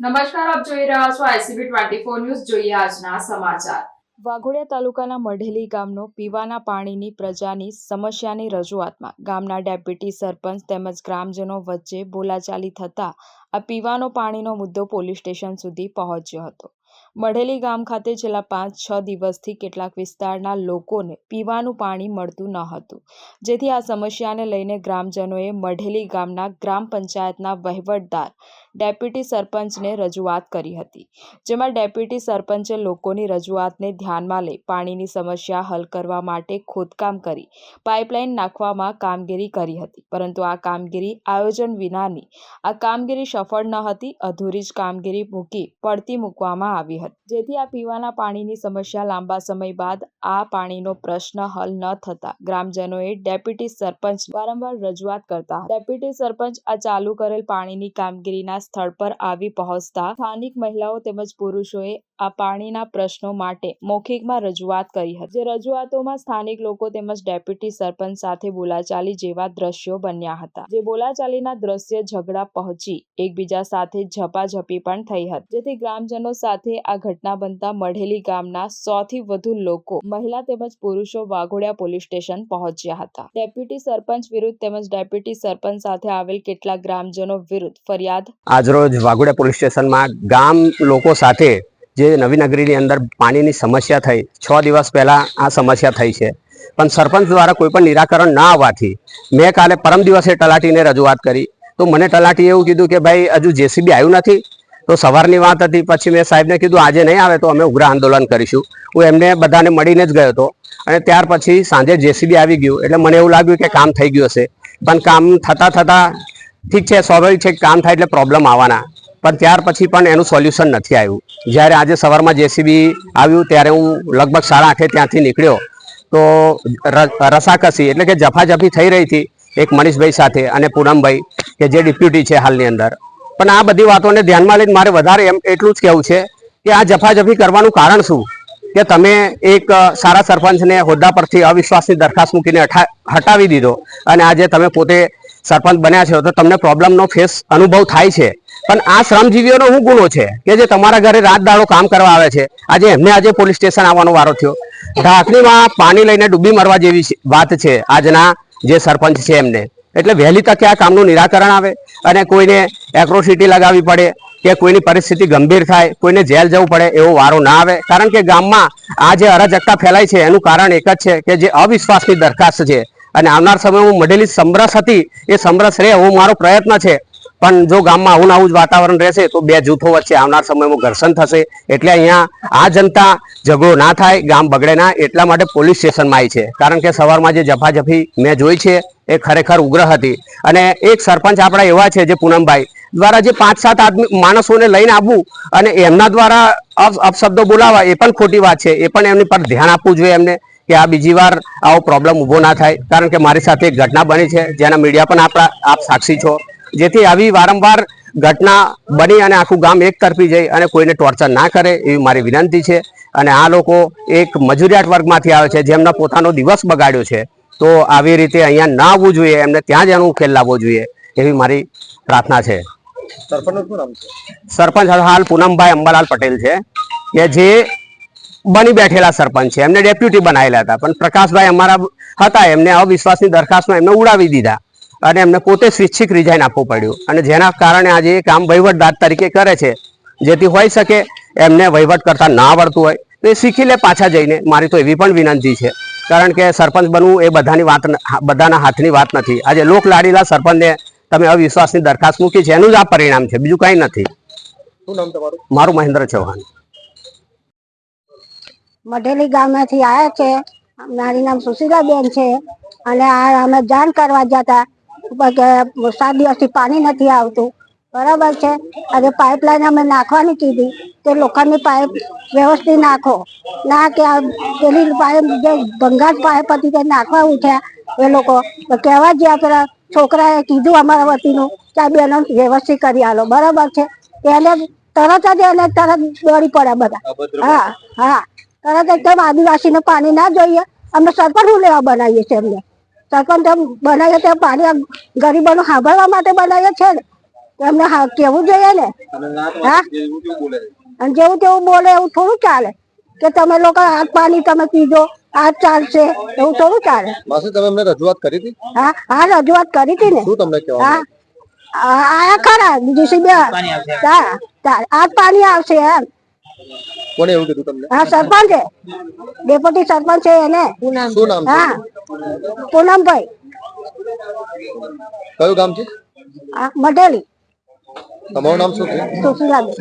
નમસ્કાર, આપ જોઈ રહ્યા છો આઈસીબી ટ્વેન્ટી ફોર ન્યૂઝ. જોઈએ આજના સમાચાર. વાઘોડિયા તાલુકાના મઢેલી ગામનો પીવાના પાણીની પ્રજાની સમસ્યાની રજૂઆતમાં ગામના ડેપ્યુટી સરપંચ તેમજ ગ્રામજનો વચ્ચે બોલાચાલી થતાં આ પીવાનો પાણીનો મુદ્દો પોલીસ સ્ટેશન સુધી પહોંચ્યો હતો. મઢેલી ગામ ખાતે છેલ્લા પાંચ છ દિવસથી કેટલાક વિસ્તારના લોકોને પીવાનું પાણી મળતું ન હતું. જેથી આ સમસ્યાને લઈને ગ્રામજનોએ મઢેલી ગામના ગ્રામ પંચાયતના વહીવટદાર ડેપ્યુટી સરપંચને રજૂઆત કરી હતી, જેમાં ડેપ્યુટી સરપંચે લોકોની રજૂઆતને ધ્યાનમાં લઈ પાણીની સમસ્યા હલ કરવા માટે ખોદકામ કરી, પાઇપલાઇન નાખવામાં કામગીરી કરી હતી પરંતુ આ કામગીરી આયોજન વિનાની, આ કામગીરી સફળ ન હતી, અધૂરી જ કામગીરી મૂકી પડતી મૂકવામાં આવી હતી જેથી આ પીવાના પાણીની સમસ્યા લાંબા સમય બાદ આ પાણીનો પ્રશ્ન હલ ન થતા ગ્રામજનોએ ડેપ્યુટી સરપંચ વારંવાર રજૂઆત કરતા. ડેપ્યુટી સરપંચ આ ચાલુ કરેલ પાણીની કામગીરીના સ્થળ પર આવી પહોંચતા સ્થાનિક મહિલાઓ તેમજ પુરુષોએ આ પાણીના પ્રશ્નો માટે મૌખિકમાં રજૂઆત કરી હતી. જે રજૂઆતોમાં સ્થાનિક લોકો તેમજ ડેપ્યુટી સરપંચ સાથે બોલાચાલી જેવા દ્રશ્યો બન્યા હતા. જે બોલાચાલીના દ્રશ્ય ઝઘડા પહોંચી એકબીજા સાથે ઝપાઝપી પણ થઈ હતી. જેથી ગ્રામજનો સાથે આ ઘટના બનતા મઢેલી ગામના સો થી વધુ લોકો, મહિલા તેમજ પુરુષો વાઘોડિયા પોલીસ સ્ટેશન પહોંચ્યા હતા. ડેપ્યુટી સરપંચ વિરુદ્ધ તેમજ ડેપ્યુટી સરપંચ સાથે આવેલ કેટલાક ગ્રામજનો વિરુદ્ધ ફરિયાદ આજરોજ વાઘોડિયા પોલીસ સ્ટેશનમાં ગામ લોકો સાથે જે નવીનગરીની અંદર પાણીની સમસ્યા થઈ, છ દિવસ પહેલાં આ સમસ્યા થઈ છે. પણ સરપંચ દ્વારા કોઈ પણ નિરાકરણ ના આવવાથી મેં કાલે પરમ દિવસે તલાટીને રજૂઆત કરી. તો મને તલાટીએ એવું કીધું કે ભાઈ, હજુ જેસીબી આવ્યું નથી. તો સવારની વાત હતી, પછી મેં સાહેબને કીધું, આજે નહીં આવે તો અમે ઉગ્ર આંદોલન કરીશું. હું એમને બધાને મળીને જ ગયો હતો. અને ત્યાર પછી સાંજે જેસીબી આવી ગયું. એટલે મને એવું લાગ્યું કે કામ થઈ ગયું હશે. પણ કામ થતાં થતાં ઠીક છે, સ્વાભાવિક છે કામ થાય એટલે પ્રોબ્લેમ આવવાના. પણ ત્યાર પછી પણ એનું સોલ્યુશન નથી આવ્યું. જ્યારે આજે સવારમાં જેસીબી આવ્યું ત્યારે હું લગભગ સાડા આઠે ત્યાંથી નીકળ્યો. તો રસાકસી એટલે કે જફાજફી થઈ રહી હતી એક મનીષભાઈ સાથે અને પૂનમભાઈ, કે જે ડિપ્યુટી છે હાલની અંદર. પણ આ બધી વાતોને ધ્યાનમાં લઈને મારે વધારે એમ એટલું જ કહેવું છે કે આ જફાજફી કરવાનું કારણ શું? કે તમે એક સારા સરપંચને હોદ્દા પરથી અવિશ્વાસની દરખાસ્ત મૂકીને હટાવી દીધો અને આજે તમે પોતે સરપંચ બન્યા છો તો તમને પ્રોબ્લેમનો ફેસ અનુભવ થાય છે. પણ આ શ્રમજીવીઓનો શું ગુનો છે કે જે તમારા ઘરે રાત દાડો કામ કરવા આવે છે. આજે એમને આજે પોલીસ સ્ટેશન આવવાનો વારો થયો. ઢાંકણીમાં પાણી લઈને ડૂબી મરવા જેવી વાત છે આજના જે સરપંચ છે એમને. એટલે વહેલી તકે આ કામનું નિરાકરણ આવે અને કોઈને એક્રોસિટી લગાવવી પડે કે કોઈની પરિસ્થિતિ ગંભીર થાય, કોઈને જેલ જવું પડે એવો વારો ના આવે. કારણ કે ગામમાં આ જે અરાજકતા ફેલાય છે, એનું કારણ એક જ છે કે જે અવિશ્વાસની દરખાસ્ત છે. અને આવનાર સમયમાં મળેલી સમરસ હતી, એ સમરસ રહે એવો મારો પ્રયત્ન છે. પણ જો ગામમાં આવું આવું જ વાતાવરણ રહેશે, તો બે જૂથો વચ્ચે આવનાર સમયમાં ઘર્ષણ થશે. એટલે અહીંયા આ જનતા ઝઘડો ના થાય, ગામ બગડે ના, એટલા માટે પોલીસ સ્ટેશનમાં આવી છે. કારણ કે સવારમાં જે જફાજફી મેં જોઈ છે, એ ખરેખર ઉગ્ર હતી. અને એક સરપંચ આપણા એવા છે જે પૂનમભાઈ, દ્વારા જે પાંચ સાત આદમી માણસોને લઈને આવવું અને એમના દ્વારા અપ- અપશબ્દો બોલાવા, એ પણ ખોટી વાત છે. એ પણ એમની પર ધ્યાન આપવું જોઈએ એમને. કે આ બીજી વાર આવો પ્રોબ્લેમ ઊભો ના થાય. કારણ કે મારી સાથે એક ઘટના બની છે જેના મીડિયા પણ આપણા આપ સાક્ષી છો. જેથી આવી વારંવાર ઘટના બની અને આખું ગામ એક તરફી જઈ અને કોઈને ટોર્ચર ના કરે એવી મારી વિનંતી છે. અને આ લોકો એક મજૂરિયાત વર્ગમાંથી આવે છે જેમના પોતાનો દિવસ બગાડ્યો છે. તો આવી રીતે અહીંયા ના આવવું જોઈએ એમને ત્યાં જ એનો ઉકેલ લાવવો જોઈએ એવી મારી પ્રાર્થના છે. સરપંચ હાલ પૂનમભાઈ અંબાલાલ પટેલ છે કે જે બની બેઠેલા સરપંચ છે. એમને ડેપ્યુટી બનાવેલા હતા. પણ પ્રકાશભાઈ અમારા હતા. એમને અવિશ્વાસની દરખાસ્તમાં એમને ઉડાવી દીધા. અને એમને પોતે સ્વૈચ્છિક રિઝાઇન આપવું પડ્યું. અને જેના કારણે આજે એ કામ વહીવટદાર તરીકે કરે છે. જેથી હોઈ શકે એમને વહીવટ કરતા ના આવડતું હોય. તો એ શીખી લે પાછા જઈને. મારી તો એવી પણ વિનંતી છે. કારણ કે સરપંચ બનવું એ બધાની વાત બધાના હાથની વાત નથી. આજે લોક લાડીલા સરપંચને તમે અવિશ્વાસની દરખાસ્ત મૂકી છે. એનું જ આ પરિણામ છે. બીજું કંઈ નથી. શું નામ તમારું? મારું મહેન્દ્ર ચૌહાણ. મઢેલી ગામમાંથી આવ્યા છે. મારી નામ સુશીલાબેન છે. અને આ અમે જાણ કરવા જતા કે સાત દિવસથી પાણી નથી આવતું. બરાબર છે? અને પાઇપલાઇન અમે નાખવાની કીધી કે લોખંડની પાઇપ વ્યવસ્થિત નાખો. ના કે આ પેલી પાઇપ જે ભંગાર પાઇપ હતી તે નાખવા ઉઠ્યા એ લોકો. કહેવા જ્યાં પેલા છોકરાએ કીધું અમારા વતીનું કે આ બેનો વ્યવસ્થિત કરી આલો. બરાબર છે? એને તરત જ એને તરત દોડી પડ્યા બધા. હા હા. તરત એકદમ આદિવાસીને પાણી ના જોઈએ. અમે સરપંચ હું લેવા બનાવીએ છીએ એમને. સરપંચ એમ બનાવીએ તો પાણી આ ગરીબોનું સાંભળવા માટે બનાવીએ છે ને. એમને હા કેવું જોઈએ ને? હા? અને જેવું તેવું બોલે એવું થોડું ચાલે. કે તમે લોકો હાથ પાણી તમે પીજો આ ચાલશે એવું થોડું ચાલે. માસી તમે અમને રજૂઆત કરી હતી? હા હા રજૂઆત કરી હતી ને. શું તમને કહેવા હા. આયા ખરા બીજી બે હા તાર આજ પાણી આવશે એમ. કોને એવું કીધું તમને? હા સરપંચ. છે ડેપ્યુટી સરપંચ છે એને. શું નામ છે? હા. પૂનમભાઈ. કયું ગામ છે? મઢેલી. તમારું નામ શું છે? સુશીલાબેન.